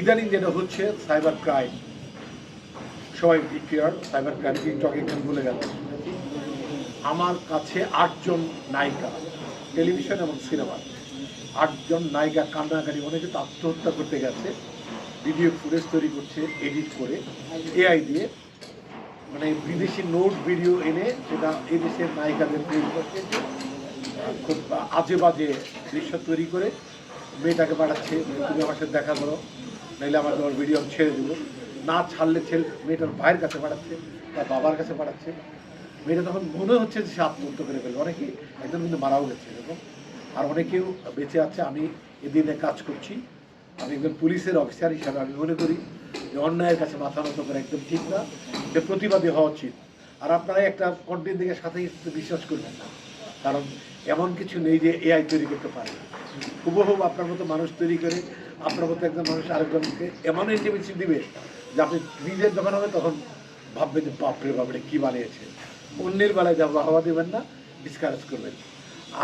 ইদানিং যেটা হচ্ছে, সাইবার ক্রাইম। সবাই ক্লিয়ার সাইবার ক্রাইম টিকটকে একটু ভুলে গেল। আমার কাছে আটজন নায়িকা, টেলিভিশন এবং সিনেমা। আটজন নায়িকা কান্নাকাটি, অনেকে তো আত্মহত্যা করতে গেছে। ভিডিও ফুটেজ তৈরি করছে এডিট করে এআই দিয়ে। মানে বিদেশি নোট ভিডিও এনে সেটা এই দেশের নায়িকাদের তৈরি করছে। খুব আজে বাজে দৃশ্য তৈরি করে। মেয়েটাকে পাঠাচ্ছে, তুমি আমার সাথে দেখা করো। নাইলে আমার তোমার ভিডিও আমি ছেড়ে দেবো। না ছাড়লে ছেলে মেয়েটার ভাইয়ের কাছে পাঠাচ্ছে তার বাবার কাছে পাঠাচ্ছে। মেয়েটা তখন মনে হচ্ছে যে সে আত্মহত্যা করে ফেলবে। অনেকে একজন কিন্তু মারাও গেছে এরকম। আর অনেকেও বেঁচে আছে। আমি এদিনে কাজ করছি। আমি একজন পুলিশের অফিসার হিসাবে আমি মনে করি যে অন্যায়ের কাছে মাথা নত করে একদম ঠিক না। যে প্রতিবাদী হওয়া উচিত। আর আপনারা একটা কন্টেন্ট দিকে সাথে বিশ্বাস করবেন না। কারণ এমন কিছু নেই যে এআই তৈরি করতে পারে হুবহুব আপনার মতো মানুষ তৈরি করে, আপনার মতো একজন মানুষ আরেকজনকে এমন ইন্টিমেসি দিবে যে আপনি নিজের যখন হবে তখন ভাববেন যে, বাপরে বাপরে কী বানিয়েছে? অন্যের বেলায় যা বাহবা দেবেন না ডিসকারেজ করবেন।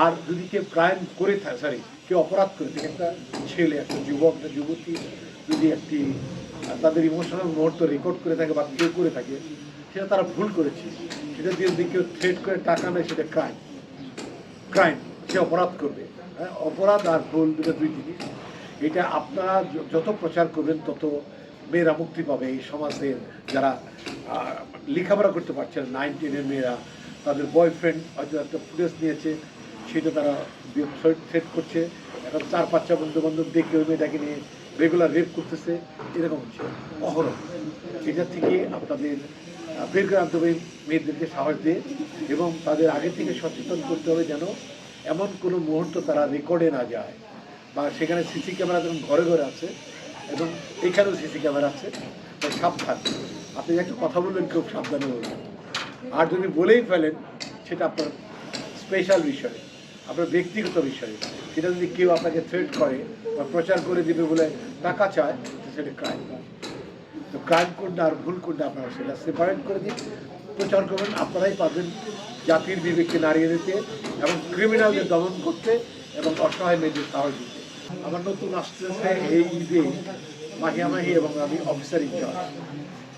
আর যদি কেউ ক্রাইম করে থাকে সরি কেউ অপরাধ করে থাকে, একটা ছেলে, একটা যুবক, একটা যুবতী, যদি একটি, তাদের ইমোশনাল মুহূর্ত রেকর্ড করে থাকে বা কেউ করে থাকে, সেটা তারা ভুল করেছে। সেটা দিয়ে যদি কেউ থ্রেট করে, টাকা নেয়, সেটা ক্রাইম ক্রাইম, সে অপরাধ করবে। হ্যাঁ অপরাধ আর ভুল দুটো দুই জিনিস। এটা আপনারা যত প্রচার করবেন, তত মেয়েরা মুক্তি পাবে। এই সমাজের যারা লেখাপড়া করতে পারছে না নাইন টেনের মেয়েরা, তাদের বয়ফ্রেন্ড হয়তো একটা ফুটেজ নিয়েছে, সেটা তারা সেট করছে। এখন চার পাঁচটা বন্ধু বান্ধব দেখে ওই মেয়েটাকে নিয়ে রেগুলার রেপ করতেছে, এরকম হচ্ছে। অহরহ। এটা থেকে আপনাদের আহ, বের করে মেয়েদেরকে সাহস দিয়ে এবং তাদের আগে থেকে সচেতন করতে হবে যেন এমন কোনো মুহূর্ত তারা রেকর্ডে না যায়। বা সেখানে সিসি ক্যামেরা যখন ঘরে ঘরে আছে এবং এখানেও সিসি ক্যামেরা আছে তাই সাবধান। আপনি একটা কথা বলবেন খুব সাবধানে বলবেন। আর যদি বলেই ফেলেন সেটা আপনার স্পেশাল বিষয় আপনার ব্যক্তিগত বিষয়। সেটা যদি কেউ আপনাকে থ্রেট করে বা প্রচার করে দিবে বলে টাকা চায় সেটা ক্রাইম তো ক্রাইম কোনটা আর ভুল কোনটা আপনারা সেটা সেপারেট করে দিন। প্রচার করবেন, আপনারাই পাবেন জাতির বিবেককে নাড়িয়ে দিতে এবং ক্রিমিনালদের দমন করতে এবং অসহায় মেয়েদের সাহস দিতে। আমার নতুন আসতেছে এই ঈদে মাহিয়ামাহি এবং আমি অফিসার ইনচার্জ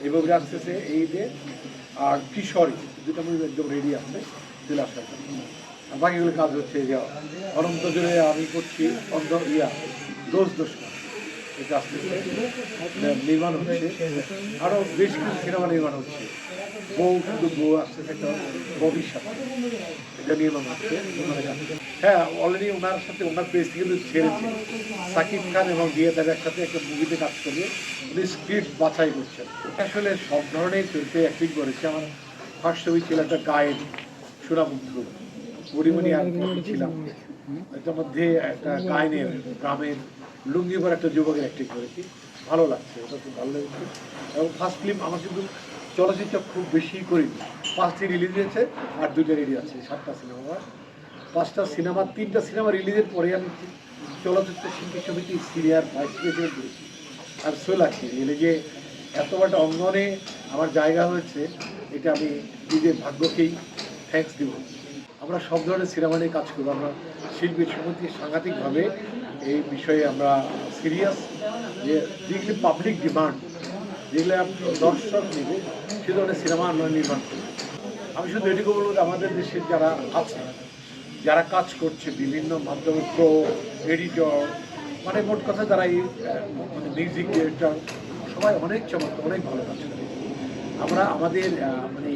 এইভাবে আসতেছে এই ঈদে, আর কিশোরী দুটা মুভি একদম রেডি আছে, চলে আসার আর বাকিগুলো কাজ হচ্ছে যে অনন্ত জুড়ে আমি করছি অন্ধ ইয়া, দোষ দোষ এটা আসতেছে এটা নির্মাণ হচ্ছে আরও বেশ কিছু সিনেমা নির্মাণ হচ্ছে বউ শুধু বউ আসতেছে একটা ভবিষ্যৎ এটা নির্মাণ হচ্ছে হ্যাঁ অলরেডি ওনার সাথে ওনার পেজ কিন্তু ছেড়েছে সাকিব খান এবং তার একসাথে একটা মুভিতে কাজ করবে উনি স্ক্রিপ্ট বাছাই করছেন আসলে সব ধরনের চরিত্রে অ্যাক্টিং করেছে। আমার ফার্স্ট ছবি ছিল একটা গায়েন সুরাবন্ধু পরিমণি আর ছিলাম। এটার মধ্যে একটা গায়নের, গ্রামের লুঙ্গি পরে একটা যুবকের অ্যাক্টিং করেছি। ভালো লাগছে ওটা খুব ভালো লেগেছে। এবং ফার্স্ট ফিল্ম আমার কিন্তু চলচ্চিত্র খুব বেশি করিনি। পাঁচটি রিলিজ হয়েছে আর দুইটা রিলিজ আছে, সাতটা সিনেমা পাঁচটা সিনেমা তিনটা সিনেমা রিলিজের পরে আমি চলচ্চিত্র শিল্পী সমিতি সিরিয়ার ভাইস প্রেসিডেন্ট করেছি। আর সো লাগছে এলে যে এত বড় অঙ্গনে আমার জায়গা হয়েছে, এটা আমি নিজের ভাগ্যকেই থ্যাঙ্কস দিব। আমরা সব ধরনের সিনেমা নিয়ে কাজ করব। আমরা শিল্পী সমিতি সাংঘাতিকভাবে এই বিষয়ে আমরা সিরিয়াস যে যেগুলি পাবলিক ডিমান্ড যেগুলো আপ- দর্শক নেবে, সে ধরনের সিনেমা আমরা নির্মাণ করি আমি শুধু এটুকু বলব যে আমাদের দেশের যারা আছে, যারা কাজ করছে, বিভিন্ন মাধ্যমে প্রো এডিটর মানে মোট কথা যারা এই মানে মিউজিক ডিরেক্টর সবাই অনেক চমৎকার, অনেক ভালো কাজ করে আমরা আমাদের মানে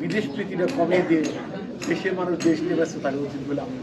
বিদেশ প্রীতিটা কমিয়ে দিয়ে দেশের মানুষ দেশ নিয়ে ব্যস্ত থাকা উচিত বলে আমি।